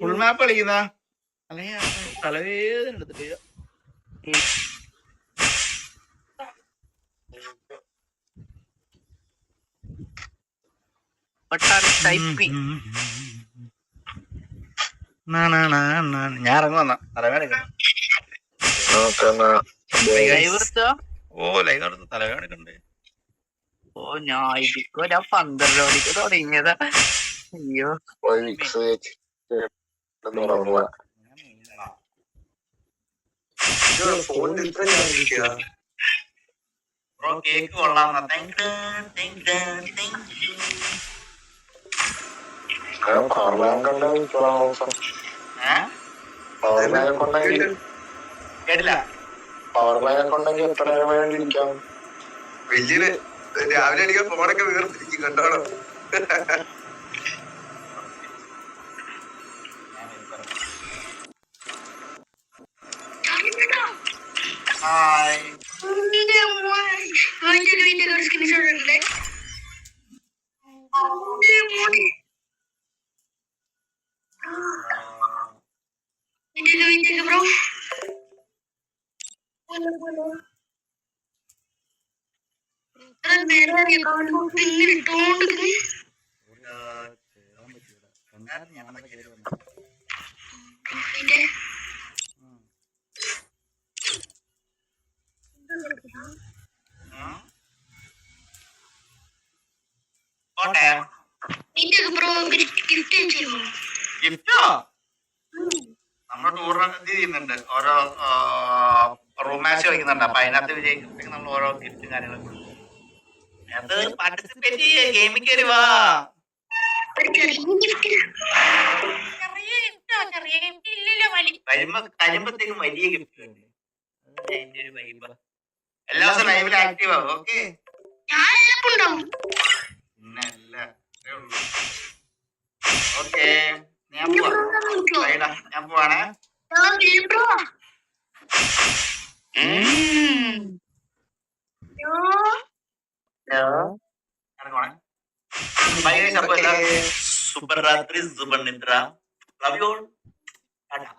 Full മാപ്പ് കളിക്കുന്ന? അല്ലെങ്കിൽ തലവേദന എടുത്തിട്ട്. ഞാൻ ഇറങ്ങി വന്ന. തലവേദന ഓ ലൈവ് എടുത്ത് തലവേദന എടുക്കണ്ടേ? ഓ ഞാൻ ഇതിക്കോ ഞാൻ പന്ത്രണ്ട് മണിക്ക് തുടങ്ങിയതാ. അയ്യോ. ബ്രോ കേക്ക് കൊള്ളാം. കേട്ടില്ല? കൊണ്ടെങ്കിൽ എത്ര നേരം വേണ്ടിയിരിക്കാം ഇരിക്കാം. വലിയൊരു രാവിലെ അടിക്കാൻ ഫോണൊക്കെ വീർത്തിരിക്കും കണ്ടോളോ. ഹായ് ബ്രോ നേരെ ഗിഫ്റ്റ് നമ്മൾ ടൂർ ചെയ്യുന്നുണ്ട്. ഓരോ റൂം മാച്ച് കളിക്കുന്നുണ്ട്. അപ്പൊ അതിനകത്ത് വിജയിക്കുമ്പോഴേക്കും നമ്മൾ ഓരോ ഗിഫ്റ്റും കാര്യങ്ങളും കൊടുക്കും. അത് പാർട്ടിസിപ്പേറ്റ് ചെയ്യ ഗെയിമിൽ കയറി വാ. വരുമ്പോ വരുമ്പത്തേക്കും വലിയ ഗിഫ്റ്റ് ഉണ്ട് അതിന്റെ ഒരു വൈബ് എല്ലാ ദിവസവും ലൈവിൽ ആക്റ്റീവ് ആവും ഓക്കെ ഓക്കെ ഞാൻ പോവാ. ഞാൻ പോവാണേ. ബ്രോ సూపర్ రాత్రి సూపర్ నిద్ర లవ్ యూ టాటా